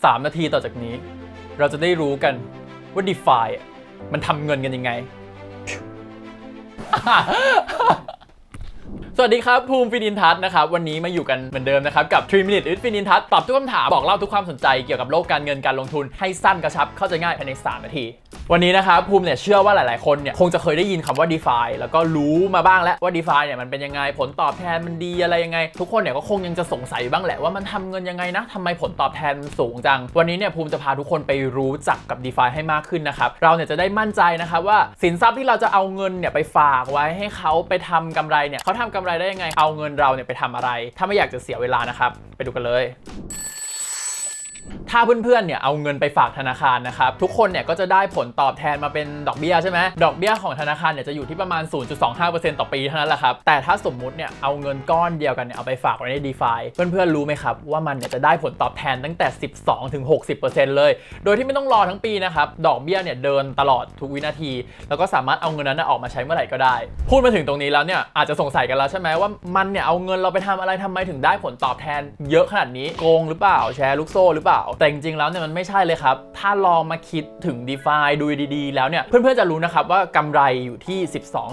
3 นาทีต่อจากนี้ เราจะได้รู้กันว่า DeFi มันทำเงินกันยังไง สวัสดีครับภูมิฟินินทัศน์นะครับวันนี้มาอยู่กันเหมือนเดิมนะครับกับ 3 minute with ฟินินทัศน์ตอบทุกคำถามบอกเล่าทุกความสนใจเกี่ยวกับโลกการเงินการลงทุนให้สั้นกระชับเข้าใจง่ายภายใน 3 นาที วันนี้นะครับภูมิเนี่ยเชื่อว่าหลายๆ คนเนี่ยคงจะเคยได้ยินคำว่า DeFi แล้วก็รู้มาบ้างแล้วว่า DeFi เนี่ยมันเป็นยังไงผลตอบแทนมันดีอะไรยังไง ทุกคนเนี่ยก็คงยังจะสงสัยบ้างแหละว่ามันทำเงินยังไงนะทำไมผลตอบแทนสูงจัง วันนี้เนี่ยภูมิจะพาทุกคนไปรู้จักกับ DeFi ให้มากขึ้นนะครับเราเนี่ยจะได้มั่นใจนะครับว่าสินทรัพย์ที่เราจะเอาเงินเนี่ยไปฝากไว้ให้เขาไปทำกำไรเนี่ยเขาทำกำไรได้ยังไง เอาเงินเราเนี่ยไปทำอะไร ถ้าไม่อยากจะเสียเวลานะครับ ไปดูกันเลย ถ้าเพื่อนๆเนี่ยเอาเงินไปฝากธนาคารนะครับทุกคนเนี่ยก็จะได้ผลตอบแทนมาเป็นดอกเบี้ยใช่ไหมดอกเบี้ยของธนาคารเนี่ยจะอยู่ที่ประมาณ 0.25%ต่อปีเท่านั้นแหละครับแต่ถ้าสมมุติเนี่ยเอาเงินก้อนเดียวกันเนี่ยเอาไปฝากไว้ใน d e f าเพื่อนๆรู้ไหมครับว่ามันเนี่ยจะได้ผลตอบแทนตั้งแต่ 12-60%เลย โดยที่ไม่ต้องรอทั้งปีนะครับดอกเบี้ยเนี่ยเดินตลอดทุกวินาที แล้วก็สามารถเอาเงินนั้นออกมาใช้เมื่อไหร่ก็ได้ พูดมาถึงตรงนี้แล้วเนี่ยอาจจะสงสัยกันแล้วใช่ไหมว่ามันเนี่ยเอาเงินเราไปทำอะไรทำไมถึงได้ผลตอบแทน เยอะขนาดนี้โกงหรือเปล่าแชร์ลูกโซ่หรือเปล่าแต่จริงๆแล้วเนี่ยมันไม่ใช่เลยครับ ถ้าลองมาคิดถึง d e f าดูดีๆ แล้วเนี่ย เพื่อนๆจะรู้นะครับว่ากำไรอยู่ที่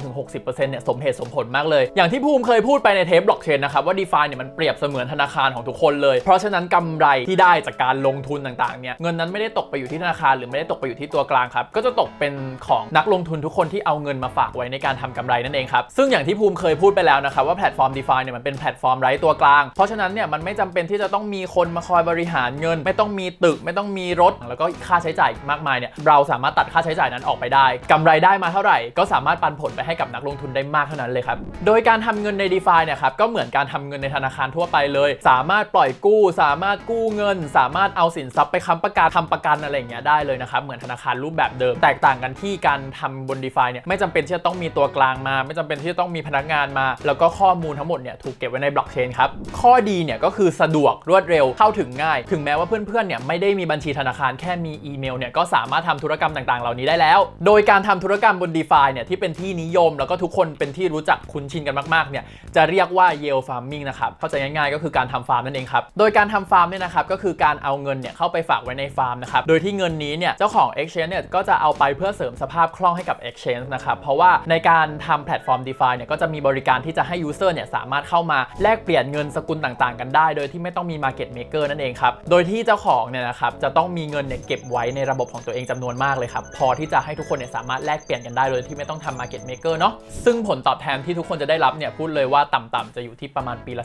12-60%เนี่ยสมเหตุสมผลมากเลย อย่างที่ภูมิเคยพูดไปในเทปบล็อกเชนนะครับว่า d e f าเนี่ยมันเปรียบเสมือนธนาคารของทุกคนเลย เพราะฉะนั้นกำไรที่ได้จากการลงทุนต่างๆเนี่ยเงินนั้นไม่ได้ตกไปอยู่ที่ธนาคารหรือไม่ได้ตกไปอยู่ที่ตัวกลางครับก็จะตกเป็นของนักลงทุนทุกคนที่เอาเงินมาฝากไว้ในการทำกำไรนั่นเองครับซึ่งอย่างที่ภูมิเคยพูดไปแล้วนะครับว่าแพลตฟอร์ม d e f าเนี่ยมันเป็นแพลตฟอร์มไร้ตัวกลาง เพราะฉะนั้นเนี่ยมันไม่จำเป็นที่จะต้องมีคนมาคอยบริหารเงินไม่ต้องมีตึกไม่ต้องมีรถ แล้วก็ค่าใช้จ่ายมากมายเนี่ยเราสามารถตัดค่าใช้จ่ายนั้นออกไปได้กำไรได้มาเท่าไหร่ ก็สามารถปันผลไปให้กับนักลงทุนได้มากเท่านั้นเลยครับโดยการทำเงินใน d e f าเนี่ยครับก็เหมือนการทำเงินในธนาคารทั่วไปเลย สามารถปล่อยกู้ สามารถกู้เงิน สามารถเอาสินทรัพย์ไปค้ำประกันทำประกันอะไรอย่างเงี้ยได้เลยนะครับเหมือนธนาคารรูปแบบเดิม แตกต่างกันที่การทำบน d e f าเนี่ยไม่จำเป็นที่จะต้องมีตัวกลางมา ไม่จำเป็นที่จะต้องมีพนักงานมา แล้วก็ข้อมูลทั้งหมดเนี่ยถูกเก็บไว้ในบล็อกเชนครับข้อดีเนี่ยก็คือสะดวกรวดเร็วเข้าถึงง่าย ถึงแม้ว่าเพื่อนๆเนี่ยไม่ได้มีบัญชีธนาคารแค่มีอีเมลเนี่ยก็สามารถทำธุรกรรมต่างๆ เหล่านี้ได้แล้ว โดยการทำธุรกรรมบน d e f าเนี่ยที่เป็นที่นิยม แล้วก็ทุกคนเป็นที่รู้จักคุ้นชินกันมากๆเนี่ยจะเรียกว่า yield farming นะครับเข้าใจง่ายๆ ก็คือการทำฟาร์มนั่นเองครับโดยการทำฟาร์มเนี่ยนะครับก็คือการเอาเงินเนี่ยเข้าไปฝากไว้ในฟาร์มนะครับโดยที่เงินนี้เนี่ยเจ้าของ exchange เนี่ยก็จะเอาไปเพื่อเสริมสภาพคล่องให้กับ exchange นะครับเพราะว่าในการทำแพลตฟอร์ม d e f าเนี่ยก็จะมีบริการที่จะให้ user เนี่ยสามารถเข้ามาแลกเปลี่ยนเงินสกุลต่างๆ กันได้ โดยที่ไม่ต้องมี market maker นั่นเองครับโดยที่เจ้าของเนี่ยนะครับจะต้องมีเงินเนี่ยเก็บไว้ในระบบของตัวเองจำนวนมากเลยครับ พอที่จะให้ทุกคนเนี่ยสามารถแลกเปลี่ยนกันได้โดยที่ไม่ต้องทำ market maker เนาะซึ่งผลตอบแทนที่ทุกคนจะได้รับเนี่ยพูดเลยว่าต่ำๆจะอยู่ที่ประมาณปีละ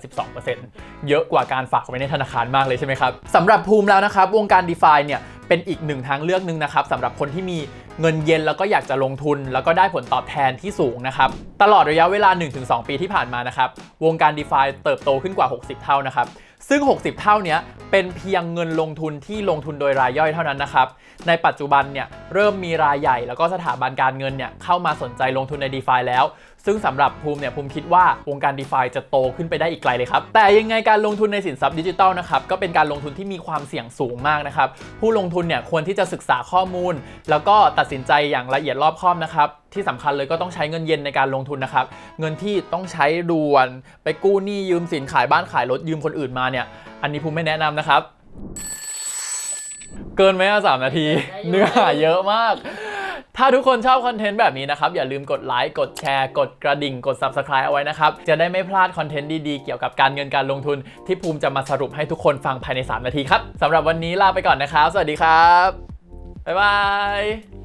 12%เยอะกว่าการฝากไว้ในธนาคารมากเลยใช่ไหมครับสำหรับภูมิแล้วนะครับวงการ d e f าเนี่ยเป็นอีกหนึ่งทางเลือกหนึ่งนะครับสำหรับคนที่มีเงินเย็นแล้วก็อยากจะลงทุน แล้วก็ได้ผลตอบแทนที่สูงนะครับ ตลอดระยะเวลา 1-2 ปีที่ผ่านมานะครับ วงการ d e f าเติบโตขึ้นกว่า 60 เท่านะครับ ซึ่ง 60 เท่านี้เป็นเพียงเงินลงทุนที่ลงทุนโดยรายย่อยเท่านั้นนะครับ ในปัจจุบันเนี่ยเริ่มมีรายใหญ่แล้วก็สถาบันการเงินเนี่ยเข้ามาสนใจลงทุนใน d e f าแล้ว ซึ่งสำหรับภูมิเนี่ยภูมิคิดว่าวงการ d e f าจะโตขึ้นไปได้อีกไกลเลยครับ แต่ยังไงการลงทุนในสินทรัพย์ดิจิทัลนะครับก็เป็นการลงทุนที่มีความเสี่ยงสูงมากนะครับ ผู้ลงทุนเนี่ยควรที่จะศึกษาข้อมูล แล้วก็ตัดสินใจอย่างละเอียดรอบคอบนะครับที่สำคัญเลยก็ต้องใช้เงินเย็นในการลงทุนนะครับ เงินที่ต้องใช้ด่วน ไปกู้หนี้ยืมสินขายบ้านขายรถยืมคนอื่นมาเนี่ย อันนี้ภูมิไม่แนะนำนะครับ เกินไหมอะสามนาที เนื้อหาเยอะมาก ถ้าทุกคนชอบคอนเทนต์แบบนี้นะครับ อย่าลืมกดไลค์กดแชร์ กดกระดิ่ง กด Subscribe เอาไว้นะครับ จะได้ไม่พลาดคอนเทนต์ดีๆ เกี่ยวกับการเงินการลงทุน ที่ภูมิจะมาสรุปให้ทุกคนฟังภายใน 3 นาทีครับสำหรับวันนี้ลาไปก่อนนะครับ สวัสดีครับบ๊ายบาย